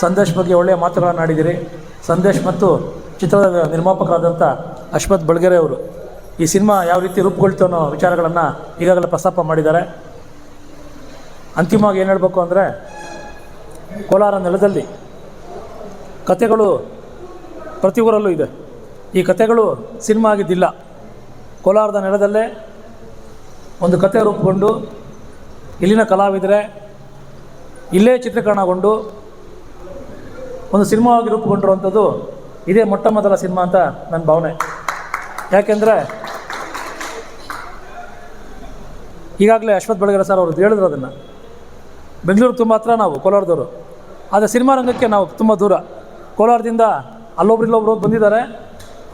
ಸಂದೇಶ್ ಬಗ್ಗೆ ಒಳ್ಳೆಯ ಮಾತುಗಳನ್ನು ಆಡಿದ್ದೀರಿ. ಸಂದೇಶ್ ಮತ್ತು ಚಿತ್ರದ ನಿರ್ಮಾಪಕರಾದಂಥ ಅಶ್ವಥ್ ಬಳ್ಗೆರೆ ಅವರು ಈ ಸಿನಿಮಾ ಯಾವ ರೀತಿ ರೂಪುಗೊಳ್ತು ಅನ್ನೋ ವಿಚಾರಗಳನ್ನು ಈಗಾಗಲೇ ಪ್ರಸ್ತಾಪ ಮಾಡಿದ್ದಾರೆ. ಅಂತಿಮವಾಗಿ ಏನು ಹೇಳಬೇಕು ಅಂದರೆ, ಕೋಲಾರ ನೆಲದಲ್ಲಿ ಕತೆಗಳು ಪ್ರತಿ ಊರಲ್ಲೂ ಇದೆ. ಈ ಕತೆಗಳು ಸಿನಿಮಾ ಆಗಿದ್ದಿಲ್ಲ. ಕೋಲಾರದ ನೆಲದಲ್ಲೇ ಒಂದು ಕತೆ ರೂಪುಗೊಂಡು ಇಲ್ಲಿನ ಕಲಾವಿದರೆ ಇಲ್ಲೇ ಚಿತ್ರೀಕರಣಗೊಂಡು ಒಂದು ಸಿನಿಮಾವಾಗಿ ರೂಪುಗೊಂಡಿರುವಂಥದ್ದು ಇದೇ ಮೊಟ್ಟ ಮೊದಲ ಸಿನಿಮಾ ಅಂತ ನನ್ನ ಭಾವನೆ. ಯಾಕೆಂದರೆ ಈಗಾಗಲೇ ಅಶ್ವಥ್ ಬಳಗರ ಸರ್ ಅವರು ಹೇಳಿದ್ರು ಅದನ್ನು. ಬೆಂಗಳೂರು ತುಂಬ ಹತ್ರ ನಾವು, ಕೋಲಾರದವರು. ಆದರೆ ಸಿನಿಮಾ ರಂಗಕ್ಕೆ ನಾವು ತುಂಬ ದೂರ. ಕೋಲಾರದಿಂದ ಅಲ್ಲೊಬ್ರು ಇಲ್ಲೊಬ್ರು ಬಂದಿದ್ದಾರೆ.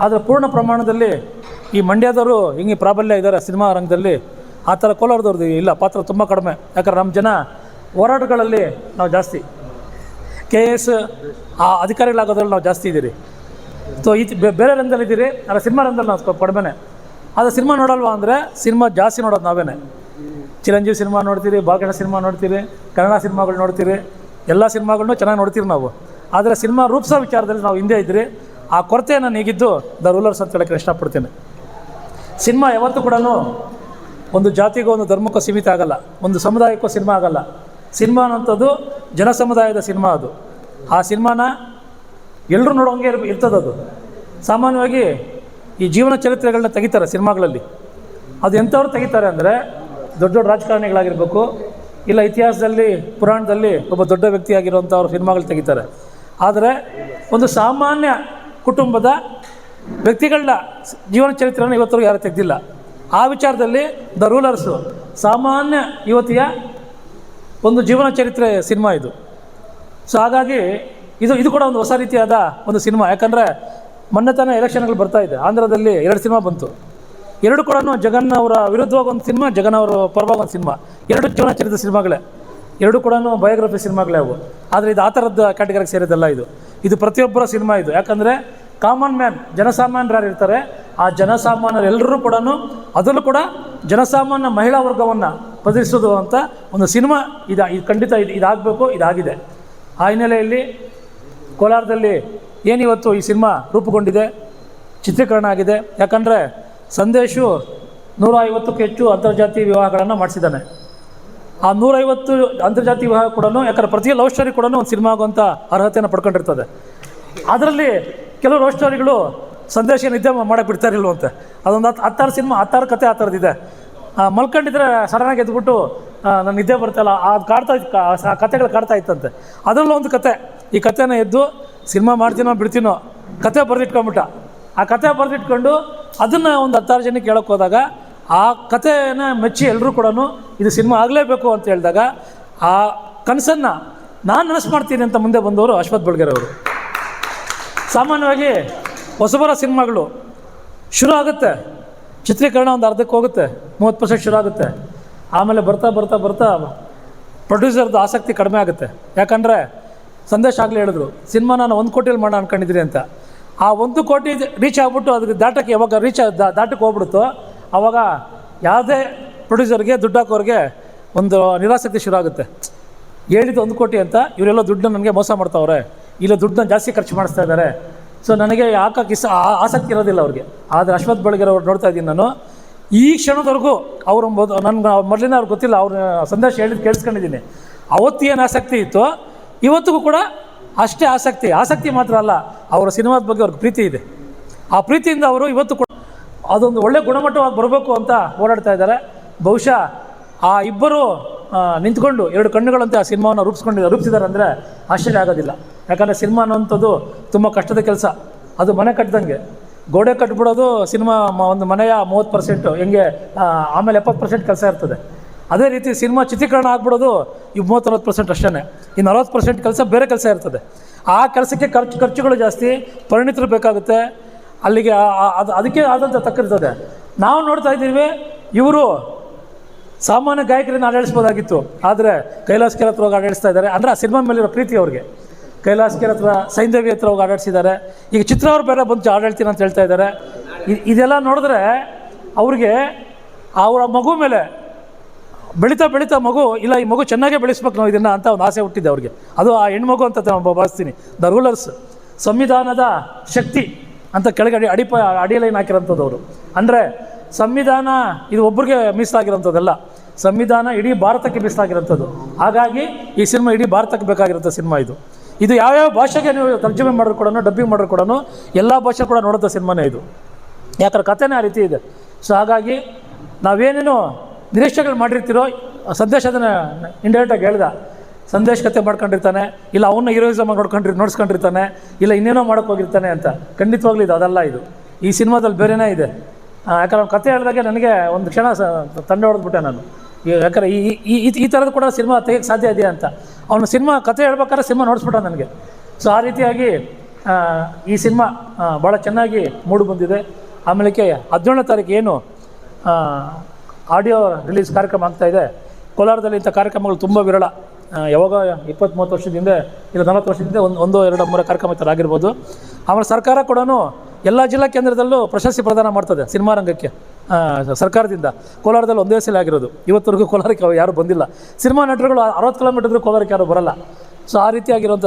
ಆದರೆ ಪೂರ್ಣ ಪ್ರಮಾಣದಲ್ಲಿ ಈ ಮಂಡ್ಯದವರು ಹಿಂಗೆ ಪ್ರಾಬಲ್ಯ ಇದ್ದಾರೆ ಸಿನಿಮಾ ರಂಗದಲ್ಲಿ, ಆ ಥರ ಕೋಲಾರದವ್ರದ್ದು ಇಲ್ಲ, ಪಾತ್ರ ತುಂಬ ಕಡಿಮೆ. ಯಾಕಂದ್ರೆ ನಮ್ಮ ಜನ ಹೋರಾಟಗಳಲ್ಲಿ ನಾವು ಜಾಸ್ತಿ. ಕೆ ಎಸ್, ಆ ಅಧಿಕಾರಿಗಳಾಗೋದ್ರಲ್ಲಿ ನಾವು ಜಾಸ್ತಿ ಇದ್ದೀರಿ ಸೊ ಈ ಬೇರೆ ರಂಗದಲ್ಲಿ ಇದ್ದೀರಿ ಅಲ್ಲ ಸಿನಿಮಾ ರಂಗದಲ್ಲಿ ನಾವು ಸ್ವಲ್ಪ ಕಡಿಮೆನೆ. ಆದರೆ ಸಿನಿಮಾ ನೋಡಲ್ವಾ ಅಂದರೆ ಸಿನಿಮಾ ಜಾಸ್ತಿ ನೋಡೋದು ನಾವೇನೆ. ಚಿರಂಜೀವಿ ಸಿನಿಮಾ ನೋಡ್ತೀರಿ ಬಾಲಕೃಷ್ಣ ಸಿನಿಮಾ ನೋಡ್ತೀರಿ, ಕನ್ನಡ ಸಿನಿಮಾಗಳು ನೋಡ್ತೀರಿ, ಎಲ್ಲ ಸಿನಿಮಾಗಳನ್ನೂ ಚೆನ್ನಾಗಿ ನೋಡ್ತೀರಿ ನಾವು. ಆದರೆ ಸಿನಿಮಾ ರೂಪಿಸೋ ವಿಚಾರದಲ್ಲಿ ನಾವು ಹಿಂದೆ ಇದ್ದೀರಿ ಆ ಕೊರತೆ ನಾನು ಈಗಿದ್ದು ದ ರೂಲರ್ಸ್ ಅಂತ ಹೇಳಕ್ಕೆ ಇಷ್ಟಪಡ್ತೀನಿ. ಸಿನಿಮಾ ಯಾವತ್ತೂ ಕೂಡ ಒಂದು ಜಾತಿಗೂ ಒಂದು ಧರ್ಮಕ್ಕೂ ಸೀಮಿತ ಆಗಲ್ಲ. ಒಂದು ಸಮುದಾಯಕ್ಕೂ ಸಿನಿಮಾ ಆಗಲ್ಲ. ಸಿನಿಮಾ ಅನ್ನೋಂಥದ್ದು ಜನ ಸಮುದಾಯದ ಸಿನಿಮಾ ಅದು. ಆ ಸಿನಿಮಾನ ಎಲ್ಲರೂ ನೋಡೋಂಗೆ ಇರ್ ಇರ್ತದದು ಸಾಮಾನ್ಯವಾಗಿ ಈ ಜೀವನ ಚರಿತ್ರೆಗಳನ್ನ ತೆಗಿತಾರೆ ಸಿನಿಮಾಗಳಲ್ಲಿ. ಅದು ಎಂಥವ್ರು ತೆಗಿತಾರೆ ಅಂದರೆ ದೊಡ್ಡ ದೊಡ್ಡ ರಾಜಕಾರಣಿಗಳಾಗಿರ್ಬೇಕು, ಇಲ್ಲ ಇತಿಹಾಸದಲ್ಲಿ, ಪುರಾಣದಲ್ಲಿ ಒಬ್ಬ ದೊಡ್ಡ ವ್ಯಕ್ತಿಯಾಗಿರುವಂಥವ್ರು ಸಿನಿಮಾಗಳು ತೆಗಿತಾರೆ. ಆದರೆ ಒಂದು ಸಾಮಾನ್ಯ ಕುಟುಂಬದ ವ್ಯಕ್ತಿಗಳನ್ನ ಜೀವನ ಚರಿತ್ರೆಯನ್ನು ಇವತ್ತರೂ ಯಾರು ತೆಗೆದಿಲ್ಲ. ಆ ವಿಚಾರದಲ್ಲಿ ದ ರೂಲರ್ಸು. ಸಾಮಾನ್ಯ ಯುವತಿಯ ಒಂದು ಜೀವನ ಚರಿತ್ರೆ ಸಿನಿಮಾ ಇದು. ಸೊ ಹಾಗಾಗಿ ಇದು ಇದು ಕೂಡ ಒಂದು ಹೊಸ ರೀತಿಯಾದ ಒಂದು ಸಿನಿಮಾ. ಯಾಕಂದರೆ ಮೊನ್ನೆ ತಾನೇ ಎಲೆಕ್ಷನ್ಗಳು ಬರ್ತಾ ಇದೆ. ಆಂಧ್ರದಲ್ಲಿ ಎರಡು ಸಿನಿಮಾ ಬಂತು. ಎರಡು ಕೂಡ ಜಗನ್ ಅವರ ವಿರುದ್ಧವಾಗಿ ಒಂದು ಸಿನಿಮಾ, ಜಗನ್ ಅವರ ಪರವಾಗಿ ಒಂದು ಸಿನಿಮಾ. ಎರಡು ಜೀವನ ಚರಿತ್ರೆ ಸಿನಿಮಾಗಳೇ. ಎರಡು ಕೂಡ ಬಯೋಗ್ರಫಿ ಸಿನಿಮಾಗಳೇ ಅವು. ಆದರೆ ಇದು ಆ ಥರದ ಕ್ಯಾಟಗರಿಗೆ ಸೇರಿದಲ್ಲ ಇದು. ಇದು ಪ್ರತಿಯೊಬ್ಬರ ಸಿನಿಮಾ ಇದು. ಯಾಕಂದರೆ ಕಾಮನ್ ಮ್ಯಾನ್, ಜನಸಾಮಾನ್ಯರು ಯಾರು ಇರ್ತಾರೆ, ಆ ಜನಸಾಮಾನ್ಯರೆಲ್ಲರೂ ಕೂಡ ಅದರಲ್ಲೂ ಕೂಡ ಜನಸಾಮಾನ್ಯ ಮಹಿಳಾ ವರ್ಗವನ್ನು ಪ್ರದರ್ಶಿಸೋದು ಅಂತ ಒಂದು ಸಿನಿಮಾ ಇದು ಇದು ಖಂಡಿತ ಇದು ಇದಾಗಬೇಕು, ಇದಾಗಿದೆ. ಆ ಹಿನ್ನೆಲೆಯಲ್ಲಿ ಕೋಲಾರದಲ್ಲಿ ಏನಿವತ್ತು ಈ ಸಿನಿಮಾ ರೂಪುಗೊಂಡಿದೆ, ಚಿತ್ರೀಕರಣ ಆಗಿದೆ. ಯಾಕಂದರೆ ಸಂದೇಶು ನೂರ ಐವತ್ತಕ್ಕೂ ಹೆಚ್ಚು ಅಂತರ್ಜಾತೀಯ ವಿವಾಹಗಳನ್ನು ಮಾಡಿಸಿದ್ದಾನೆ. ಆ ನೂರೈವತ್ತು ಅಂತರ್ಜಾತಿ ವಿವಾಹ ಕೂಡ ಯಾಕಂದ್ರೆ ಪ್ರತಿ ಲವ್ ಸ್ಟೋರಿ ಕೂಡ ಒಂದು ಸಿನಿಮಾ ಆಗುವಂಥ ಅರ್ಹತೆಯನ್ನು ಪಡ್ಕೊಂಡಿರ್ತದೆ. ಅದರಲ್ಲಿ ಕೆಲವು ಲವ್ ಸ್ಟೋರಿಗಳು ಸಂದೇಶ ನಿದ್ದೆ ಮಾಡಕ್ಕೆ ಬಿಡ್ತಾ ಇರಲ್ವಂತೆ ಅದೊಂದು ಹತ್ತು ಹತ್ತಾರು ಸಿನಿಮಾ, ಹತ್ತಾರು ಕತೆ ಆ ಥರದ್ದಿದೆ. ಮಲ್ಕೊಂಡಿದ್ರೆ ಸಡನ್ನಾಗಿ ಎದ್ಬಿಟ್ಟು ನನ್ನ ನಿದ್ದೆ ಬರ್ತಲ್ಲ ಅದು ಕಾಡ್ತಾ ಇತ್ತು ಕತೆಗಳು ಕಾಡ್ತಾ ಇತ್ತಂತೆ. ಅದರಲ್ಲೂ ಒಂದು ಕತೆ, ಈ ಕತೆನ ಎದ್ದು ಸಿನಿಮಾ ಮಾಡ್ತೀನೋ ಬಿಡ್ತೀನೋ, ಕತೆ ಬರೆದಿಟ್ಕೊಂಬಿಟ್ಟ. ಆ ಕತೆ ಬರೆದಿಟ್ಕೊಂಡು ಅದನ್ನು ಒಂದು ಹತ್ತಾರು ಜನಕ್ಕೆ ಹೇಳೋಕೆ ಹೋದಾಗ, ಆ ಕಥೆನ ಮೆಚ್ಚಿ ಎಲ್ಲರೂ ಕೂಡ ಇದು ಸಿನಿಮಾ ಆಗಲೇಬೇಕು ಅಂತ ಹೇಳಿದಾಗ, ಆ ಕನಸನ್ನು ನಾನು ನನಸು ಮಾಡ್ತೀನಿ ಅಂತ ಮುಂದೆ ಬಂದವರು ಅಶ್ವಥ್ ಅವರು. ಸಾಮಾನ್ಯವಾಗಿ ಹೊಸಬರ ಸಿನಿಮಾಗಳು ಶುರು ಆಗುತ್ತೆ. ಚಿತ್ರೀಕರಣ ಒಂದು ಅರ್ಧಕ್ಕೆ ಹೋಗುತ್ತೆ, ಮೂವತ್ತು ಪರ್ಸೆಂಟ್ ಶುರು ಆಗುತ್ತೆ. ಆಮೇಲೆ ಬರ್ತಾ ಬರ್ತಾ ಬರ್ತಾ ಪ್ರೊಡ್ಯೂಸರ್ದು ಆಸಕ್ತಿ ಕಡಿಮೆ ಆಗುತ್ತೆ. ಯಾಕಂದರೆ ಸಂದೇಶ ಆಗಲಿ ಹೇಳಿದ್ರು, ಸಿನಿಮಾ ನಾನು ಒಂದು ಕೋಟಿಯಲ್ಲಿ ಮಾಡೋಣ ಅನ್ಕೊಂಡಿದ್ದೀನಿ ಅಂತ. ಆ ಒಂದು ಕೋಟಿ ರೀಚ್ ಆಗ್ಬಿಟ್ಟು ಅದಕ್ಕೆ ದಾಟಕ್ಕೆ ಯಾವಾಗ ರೀಚ್ ದಾಟಕ್ಕೆ ಹೋಗ್ಬಿಡುತ್ತೋ ಆವಾಗ ಯಾವುದೇ ಪ್ರೊಡ್ಯೂಸರ್ಗೆ ದುಡ್ಡು ಹಾಕೋರಿಗೆ ಒಂದು ನಿರಾಸಕ್ತಿ ಶುರು ಆಗುತ್ತೆ. ಹೇಳಿದ್ದು ಒಂದು ಕೋಟಿ ಅಂತ, ಇವರೆಲ್ಲ ದುಡ್ಡನ್ನ ನನಗೆ ಮೋಸ ಮಾಡ್ತಾವ್ರೆ, ಇಲ್ಲ ದುಡ್ಡನ್ನ ಜಾಸ್ತಿ ಖರ್ಚು ಮಾಡಿಸ್ತಾ ಇದ್ದಾರೆ ಸೊ ನನಗೆ ಯಾಕೆ ಆ- ಆಸಕ್ತಿ ಇರೋದಿಲ್ಲ ಅವ್ರಿಗೆ. ಆದರೆ ಅಶ್ವಥ್ ಬೆಳಗೆರೆ ಅವ್ರು ನೋಡ್ತಾ ಇದ್ದೀನಿ ನಾನು. ಈ ಕ್ಷಣದವರೆಗೂ ಅವರು ನನ್ಗೆ ಮೊದಲಿನ ಅವ್ರಿಗೆ ಗೊತ್ತಿಲ್ಲ, ಅವ್ರ ಸಂದೇಶ ಹೇಳಿದ್ದು ಕೇಳಿಸ್ಕೊಂಡಿದ್ದೀನಿ. ಅವತ್ತು ಏನು ಆಸಕ್ತಿ ಇತ್ತು? ಇವತ್ತಿಗೂ ಕೂಡ ಅಷ್ಟೇ ಆಸಕ್ತಿ. ಆಸಕ್ತಿ ಮಾತ್ರ ಅಲ್ಲ, ಅವರ ಸಿನಿಮಾದ ಬಗ್ಗೆ ಅವ್ರಿಗೆ ಪ್ರೀತಿ ಇದೆ. ಆ ಪ್ರೀತಿಯಿಂದ ಅವರು ಇವತ್ತು ಕೂಡ ಅದೊಂದು ಒಳ್ಳೆ ಗುಣಮಟ್ಟವಾಗಿ ಬರಬೇಕು ಅಂತ ಓಡಾಡ್ತಾ ಇದ್ದಾರೆ. ಬಹುಶಃ ಆ ಇಬ್ಬರು ನಿಂತ್ಕೊಂಡು ಎರಡು ಕಣ್ಣುಗಳಂತೆ ಆ ಸಿನಿಮಾವನ್ನು ರೂಪಿಸ್ಕೊಂಡು ರೂಪಿಸಿದ್ದಾರೆ ಅಂದರೆ ಆಶ್ಚರ್ಯ ಆಗೋದಿಲ್ಲ. ಯಾಕಂದರೆ ಸಿನಿಮಾ ಅನ್ನೋಂಥದ್ದು ತುಂಬ ಕಷ್ಟದ ಕೆಲಸ. ಅದು ಮನೆ ಕಟ್ಟಿದಂಗೆ ಗೋಡೆ ಕಟ್ಬಿಡೋದು ಸಿನಿಮಾ ಒಂದು ಮನೆಯ ಮೂವತ್ತು ಪರ್ಸೆಂಟು ಹೆಂಗೆ ಆಮೇಲೆ ಎಪ್ಪತ್ತು ಪರ್ಸೆಂಟ್ ಕೆಲಸ ಇರ್ತದೆ. ಅದೇ ರೀತಿ ಸಿನಿಮಾ ಚಿತ್ರೀಕರಣ ಆಗ್ಬಿಡೋದು ಈ ಮೂವತ್ತು ನಲ್ವತ್ತು ಪರ್ಸೆಂಟ್ ಅಷ್ಟೇ ಈ ನಲವತ್ತು ಪರ್ಸೆಂಟ್ ಕೆಲಸ ಬೇರೆ ಕೆಲಸ ಇರ್ತದೆ. ಆ ಕೆಲಸಕ್ಕೆ ಖರ್ಚು ಖರ್ಚುಗಳು ಜಾಸ್ತಿ, ಪರಿಣಿತರು ಬೇಕಾಗುತ್ತೆ. ಅಲ್ಲಿಗೆ ಅದು ಅದಕ್ಕೆ ಆದಂಥ ತಕ್ಕಿರ್ತದೆ ನಾವು ನೋಡ್ತಾ ಇದ್ದೀವಿ, ಇವರು ಸಾಮಾನ್ಯ ಗಾಯಕರನ್ನು ಆಡಳಿಸ್ಬೋದಾಗಿತ್ತು. ಆದರೆ ಕೈಲಾಸ್ ಕೆರ ಹತ್ರ ಹೋಗಿ ಆಡಳಿಸ್ತಾ ಇದ್ದಾರೆ. ಅಂದರೆ ಆ ಸಿನಿಮಾ ಮೇಲಿರೋ ಪ್ರೀತಿ ಅವ್ರಿಗೆ. ಕೈಲಾಸ್ ಕೆರ ಹತ್ರ, ಸೈಂದೇವಿ ಹತ್ರ ಹೋಗಿ ಆಡಾಡಿಸಿದ್ದಾರೆ ಈಗ ಚಿತ್ರ ಅವ್ರ ಬೇರೆ ಬಂದು ಆಡಳ್ತೀನಿ ಅಂತ ಹೇಳ್ತಾ ಇದ್ದಾರೆ. ಇದೆಲ್ಲ ನೋಡಿದ್ರೆ ಅವ್ರಿಗೆ ಅವರ ಮಗು ಮೇಲೆ ಬೆಳೀತಾ ಬೆಳೀತಾ ಮಗು, ಇಲ್ಲ ಈ ಮಗು ಚೆನ್ನಾಗೇ ಬೆಳೆಸ್ಬೇಕು ನಾವು ಇದನ್ನು ಅಂತ ಒಂದು ಆಸೆ ಹುಟ್ಟಿದೆ ಅವ್ರಿಗೆ. ಅದು ಆ ಹೆಣ್ಮಗು ಅಂತ ನಾನು ಭಾವಿಸ್ತೀನಿ. ದ ರೂಲರ್ಸ್, ಸಂವಿಧಾನದ ಶಕ್ತಿ ಅಂತ ಕೆಳಗೆ ಅಡಿ ಅಡಿಪ ಅಡಿಲೈನ್ ಹಾಕಿರೋಂಥದ್ದು ಅವರು. ಅಂದರೆ ಸಂವಿಧಾನ ಇದು ಒಬ್ಬರಿಗೆ ಮೀಸಲಾಗಿರೋಂಥದ್ದಲ್ಲ ಸಂವಿಧಾನ ಇಡೀ ಭಾರತಕ್ಕೆ ಮೀಸಲಾಗಿರೋಂಥದ್ದು ಹಾಗಾಗಿ ಈ ಸಿನಿಮಾ ಇಡೀ ಭಾರತಕ್ಕೆ ಬೇಕಾಗಿರೋಂಥ ಸಿನಿಮಾ ಇದು. ಇದು ಯಾವ್ಯಾವ ಭಾಷೆಗೆ ನೀವು ತರ್ಜುಮೆ ಮಾಡಿದ್ರು ಕೂಡ ಡಬ್ಬಿಂಗ್ ಮಾಡಿದ್ರು ಕೂಡ ಎಲ್ಲ ಭಾಷೆ ಕೂಡ ನೋಡೋಂಥ ಸಿನಿಮಾನೇ ಇದು. ಯಾಕಂದ್ರೆ ಕಥೆನೇ ಆ ರೀತಿ ಇದೆ. ಸೊ ಹಾಗಾಗಿ ನಾವೇನೇನು ನಿರೀಕ್ಷೆಗಳು ಮಾಡಿರ್ತೀರೋ ಸಂದೇಶ ಅದನ್ನು ಇಂಡೈರೆಕ್ಟಾಗಿ ಹೇಳ್ದ. ಸಂದೇಶ ಕತೆ ಮಾಡ್ಕೊಂಡಿರ್ತಾನೆ, ಇಲ್ಲ ಅವನ್ನ ಹೀರೋಯಿಸಮ್ ನೋಡ್ಕೊಂಡ್ರಿ, ನೋಡ್ಸ್ಕೊಂಡಿರ್ತಾನೆ, ಇಲ್ಲ ಇನ್ನೇನೋ ಮಾಡೋಕೆ ಹೋಗಿರ್ತಾನೆ ಅಂತ. ಖಂಡಿತವಾಗ್ಲೂ ಇದು ಅದಲ್ಲ ಇದು. ಈ ಸಿನಿಮಾದಲ್ಲಿ ಬೇರೆನೇ ಇದೆ. ಯಾಕಂದ್ರೆ ಕತೆ ಹೇಳಿದಾಗೆ ನನಗೆ ಒಂದು ಕ್ಷಣ ತಂಡ ಹೊಡೆದ್ಬಿಟ್ಟೆ ನಾನು. ಯಾಕಂದ್ರೆ ಈ ಈ ಈ- ಥರದ್ದು ಕೂಡ ಸಿನಿಮಾ ತೆಗೆಯೋಕ್ಕೆ ಸಾಧ್ಯ ಇದೆಯಾ ಅಂತ. ಅವನು ಸಿನಿಮಾ ಕತೆ ಹೇಳ್ಬೇಕಾದ್ರೆ ಸಿನಿಮಾ ನೋಡಿಸ್ಬಿಟ್ಟ ನನಗೆ. ಸೊ ಆ ರೀತಿಯಾಗಿ ಈ ಸಿನಿಮಾ ಭಾಳ ಚೆನ್ನಾಗಿ ಮೂಡಿ ಬಂದಿದೆ. ಆಮೇಲೆ ಹದಿನೇಳನೇ ತಾರೀಕು ಏನು ಆಡಿಯೋ ರಿಲೀಸ್ ಕಾರ್ಯಕ್ರಮ ಆಗ್ತಾ ಇದೆ. ಕೋಲಾರದಲ್ಲಿ ಇಂಥ ಕಾರ್ಯಕ್ರಮಗಳು ತುಂಬ ವಿರಳ. ಯಾವಾಗ ಇಪ್ಪತ್ತು ಮೂವತ್ತು ವರ್ಷದ ಹಿಂದೆ ಇಲ್ಲ ನಲವತ್ತು ವರ್ಷದ ಹಿಂದೆ ಒಂದು ಒಂದು ಎರಡು ಮೂರು ಕಾರ್ಯಕ್ರಮ ಈ ಆಗಿರ್ಬೋದು. ಆಮೇಲೆ ಸರ್ಕಾರ ಕೂಡ ಎಲ್ಲ ಜಿಲ್ಲಾ ಕೇಂದ್ರದಲ್ಲೂ ಪ್ರಶಸ್ತಿ ಪ್ರದಾನ ಮಾಡ್ತದೆ ಸಿನಿಮಾ ರಂಗಕ್ಕೆ. ಆ, ಸರ್ಕಾರದಿಂದ ಕೋಲಾರದಲ್ಲಿ ಒಂದೇ ಸಲ ಆಗಿರೋದು. ಇವತ್ತವರೆಗೂ ಕೋಲಾರಕ್ಕೆ ಯಾರು ಬಂದಿಲ್ಲ. ಸಿನಿಮಾ ನಟರುಗಳು ಅರವತ್ತು ಕಿಲೋಮೀಟರ್ ಕೋಲಾರಕ್ಕೆ ಯಾರು ಬರಲ್ಲ. ಸೊ ಆ ರೀತಿಯಾಗಿರುವಂಥ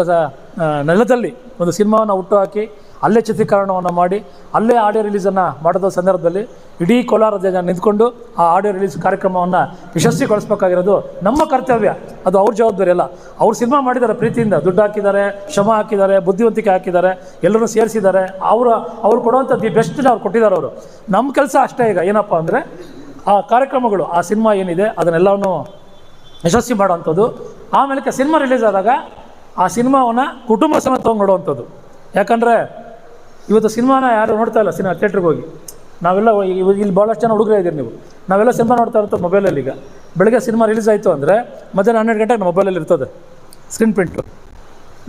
ನೆಲದಲ್ಲಿ ಒಂದು ಸಿನಿಮಾವನ್ನು ಹುಟ್ಟುಹಾಕಿ ಅಲ್ಲೇ ಚಿತ್ರೀಕರಣವನ್ನು ಮಾಡಿ, ಅಲ್ಲೇ ಆಡಿಯೋ ರಿಲೀಸನ್ನು ಮಾಡಿದ ಸಂದರ್ಭದಲ್ಲಿ ಇಡೀ ಕೋಲಾರ ಜನ ನಿಂತ್ಕೊಂಡು ಆ ಆಡಿಯೋ ರಿಲೀಸ್ ಕಾರ್ಯಕ್ರಮವನ್ನು ಯಶಸ್ವಿಗೊಳಿಸ್ಬೇಕಾಗಿರೋದು ನಮ್ಮ ಕರ್ತವ್ಯ. ಅದು ಅವ್ರ ಜವಾಬ್ದಾರಿ ಅಲ್ಲ. ಅವ್ರು ಸಿನಿಮಾ ಮಾಡಿದ್ದಾರೆ ಪ್ರೀತಿಯಿಂದ. ದುಡ್ಡು ಹಾಕಿದ್ದಾರೆ, ಶ್ರಮ ಹಾಕಿದ್ದಾರೆ, ಬುದ್ಧಿವಂತಿಕೆ ಹಾಕಿದ್ದಾರೆ, ಎಲ್ಲರೂ ಸೇರಿಸಿದ್ದಾರೆ. ಅವರು, ಅವ್ರು ಕೊಡುವಂಥ ದಿ ಬೆಸ್ಟ್ನ ಅವ್ರು ಕೊಟ್ಟಿದ್ದಾರೆ ಅವರು. ನಮ್ಮ ಕೆಲಸ ಅಷ್ಟೇ ಈಗ. ಏನಪ್ಪ ಅಂದರೆ ಆ ಕಾರ್ಯಕ್ರಮಗಳು, ಆ ಸಿನಿಮಾ ಏನಿದೆ ಅದನ್ನೆಲ್ಲವನ್ನು ಯಶಸ್ವಿ ಮಾಡೋವಂಥದ್ದು. ಆಮೇಲೆ ಸಿನಿಮಾ ರಿಲೀಸ್ ಆದಾಗ ಆ ಸಿನಿಮಾವನ್ನು ಕುಟುಂಬ ಸಮೇತ ತೊಗೊಂಡು ಯಾಕಂದರೆ ಇವತ್ತು ಸಿನಿಮಾನ ಯಾರು ನೋಡ್ತಾ ಇಲ್ಲ, ಸಿನಿಮಾ ಥಿಯೇಟ್ರಿಗೆ ಹೋಗಿ. ನಾವೆಲ್ಲ ಇಲ್ಲಿ ಭಾಳಷ್ಟು ಜನ ಹುಡುಗರೇ ಇದ್ದೀರಿ ನೀವು. ನಾವೆಲ್ಲ ಸಿನಿಮಾ ನೋಡ್ತಾ ಇರೋದು ಮೊಬೈಲಲ್ಲಿ ಈಗ. ಬೆಳಗ್ಗೆ ಸಿನಿಮಾ ರಿಲೀಸ್ ಆಯಿತು ಅಂದರೆ ಮಧ್ಯಾಹ್ನ ಹನ್ನೆರಡು ಗಂಟೆಗೆ ನಮ್ಮ ಮೊಬೈಲಲ್ಲಿ ಇರ್ತದೆ ಸ್ಕ್ರೀನ್ ಪ್ರಿಂಟು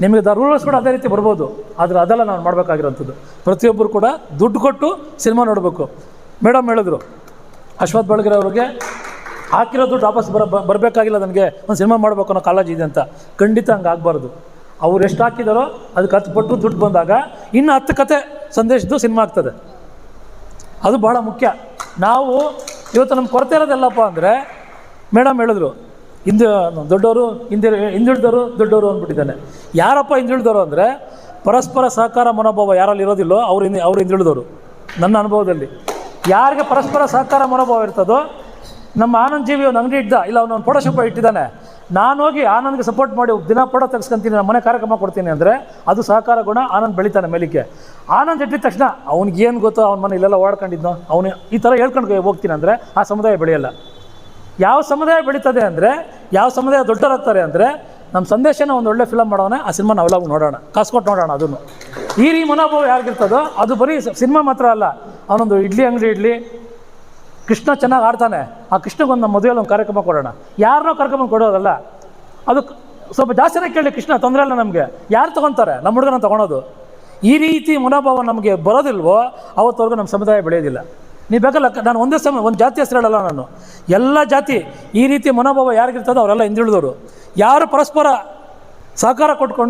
ನಿಮಗೆ ದ ರೂಲ್ಸ್ ಕೂಡ ಅದೇ ರೀತಿ ಬರ್ಬೋದು, ಆದರೆ ಅದೆಲ್ಲ ನಾವು ಮಾಡಬೇಕಾಗಿರೋಂಥದ್ದು. ಪ್ರತಿಯೊಬ್ಬರು ಕೂಡ ದುಡ್ಡು ಕೊಟ್ಟು ಸಿನಿಮಾ ನೋಡಬೇಕು. ಮೇಡಮ್ ಹೇಳಿದ್ರು, ಅಶ್ವಥ್ ಬೆಳಗೆರೆ ಅವ್ರಿಗೆ ಹಾಕಿರೋ ದುಡ್ಡು ವಾಪಸ್ ಬರ ಬರಬೇಕಾಗಿಲ್ಲ ನನಗೆ, ಒಂದು ಸಿನಿಮಾ ಮಾಡಬೇಕು ಅನ್ನೋ ಕಾಲೇಜ್ ಇದೆ ಅಂತ. ಖಂಡಿತ ಹಂಗೆ ಆಗಬಾರ್ದು. ಅವ್ರು ಎಷ್ಟು ಹಾಕಿದಾರೋ ಅದಕ್ಕೆ ಹತ್ತು ಪಟ್ಟು ದುಡ್ಡು ಬಂದಾಗ ಇನ್ನು ಹತ್ತು ಕತೆ ಸಂದೇಶದ್ದು ಸಿನಿಮಾ ಆಗ್ತದೆ. ಅದು ಬಹಳ ಮುಖ್ಯ. ನಾವು ಇವತ್ತು ನಮ್ಗೆ ಕೊರತೆ ಇರೋದೆಲ್ಲಪ್ಪ ಅಂದರೆ ಮೇಡಮ್ ಹೇಳಿದ್ರು, ಹಿಂದೆ ದೊಡ್ಡವರು, ಹಿಂದಿ ಹಿಂದುಳಿದವರು ದೊಡ್ಡವರು ಅಂದ್ಬಿಟ್ಟಿದ್ದಾನೆ. ಯಾರಪ್ಪ ಹಿಂದುಳಿದವರು ಅಂದರೆ ಪರಸ್ಪರ ಸಹಕಾರ ಮನೋಭಾವ ಯಾರಲ್ಲಿ ಇರೋದಿಲ್ಲೋ ಅವ್ರು ಹಿಂದೆ ಅವ್ರು ಹಿಂದುಳಿದವರು ನನ್ನ ಅನುಭವದಲ್ಲಿ. ಯಾರಿಗೆ ಪರಸ್ಪರ ಸಹಕಾರ ಮನೋಭಾವ ಇರ್ತದೋ, ನಮ್ಮ ಆನಂದ್ ಜೀವಿ ಅವ್ನು ಅಂಗಡಿ ಇದ್ದ ಇಲ್ಲ ಅವನೊಂದು ಫೋಟೋಶಾಪ್ ಇಟ್ಟಿದ್ದಾನೆ ನಾನು ಹೋಗಿ ಆನಂದ್ಗೆ ಸಪೋರ್ಟ್ ಮಾಡಿ ದಿನ ಫೋಟೋ ತೆಗೆಸ್ಕೊಂತೀನಿ ನಮ್ಮ ಮನೆ ಕಾರ್ಯಕ್ರಮ ಕೊಡ್ತೀನಿ ಅಂದರೆ ಅದು ಸಹಕಾರ ಗುಣ, ಆನಂದ್ ಬೆಳಿತಾನೆ ಮೇಲಿಕ್ಕೆ. ಆನಂದ್ ಇಟ್ಟಿದ ತಕ್ಷಣ ಅವ್ನಿಗೆ ಏನು ಗೊತ್ತೋ ಅವ್ನ ಮನೆ ಇಲ್ಲೆಲ್ಲ ಓಡ್ಕೊಂಡಿದ್ನೋ, ಅವನು ಈ ಥರ ಹೇಳ್ಕೊಂಡು ಹೋಗ್ತೀನಿ ಅಂದರೆ ಆ ಸಮುದಾಯ ಬೆಳೆಯಲ್ಲ. ಯಾವ ಸಮುದಾಯ ಬೆಳೀತದೆ ಅಂದರೆ, ಯಾವ ಸಮುದಾಯ ದೊಡ್ಡರಾಗ್ತಾರೆ ಅಂದರೆ ನಮ್ಮ ಸಂದೇಶನ ಒಂದು ಒಳ್ಳೆ ಫಿಲಮ್ ಮಾಡೋಣ, ಆ ಸಿನಿಮಾ ನಾವೆಲ್ಲ ನೋಡೋಣ, ಕಾಸು ಕೊಟ್ಟು ನೋಡೋಣ ಅದನ್ನು. ಈ ರೀ ಮನೋಭಾವ ಯಾರಿಗಿರ್ತದೋ, ಅದು ಬರೀ ಸಿನಿಮಾ ಮಾತ್ರ ಅಲ್ಲ, ಅವನೊಂದು ಇಡ್ಲಿ, ಅಂಗಡಿ ಇಡ್ಲಿ ಕೃಷ್ಣ ಚೆನ್ನಾಗಿ ಆಡ್ತಾನೆ. ಆ ಕೃಷ್ಣಗೊಂದು ನಮ್ಮ ಮದುವೆಯಲ್ಲಿ ಒಂದು ಕಾರ್ಯಕ್ರಮ ಕೊಡೋಣ. ಯಾರನ್ನೋ ಕರ್ಕೊಂಬಂದು ಕೊಡೋದಲ್ಲ. ಅದು ಸ್ವಲ್ಪ ಜಾಸ್ತಿನೇ ಕೇಳಿ ಕೃಷ್ಣ, ತೊಂದರೆ ಇಲ್ಲ ನಮಗೆ. ಯಾರು ತೊಗೊತಾರೆ? ನಮ್ಮ ಹುಡುಗನ ತೊಗೊಳೋದು. ಈ ರೀತಿ ಮನೋಭಾವ ನಮಗೆ ಬರೋದಿಲ್ವೋ, ಅವತ್ತವರೆಗೂ ನಮ್ಮ ಸಮುದಾಯ ಬೆಳೆಯೋದಿಲ್ಲ. ನೀವು ಬೇಕಲ್ಲ ನಾನು ಒಂದೇ ಸಮ, ಒಂದು ಜಾತಿ ಹೆಸರು ಹೇಳಲ್ಲ ನಾನು. ಎಲ್ಲ ಜಾತಿ, ಈ ರೀತಿ ಮನೋಭಾವ ಯಾರಿಗಿರ್ತದೋ ಅವರೆಲ್ಲ ಹಿಂದುಳಿದವರು. ಯಾರು ಪರಸ್ಪರ ಸಹಕಾರ ಕೊಟ್ಕೊಂಡು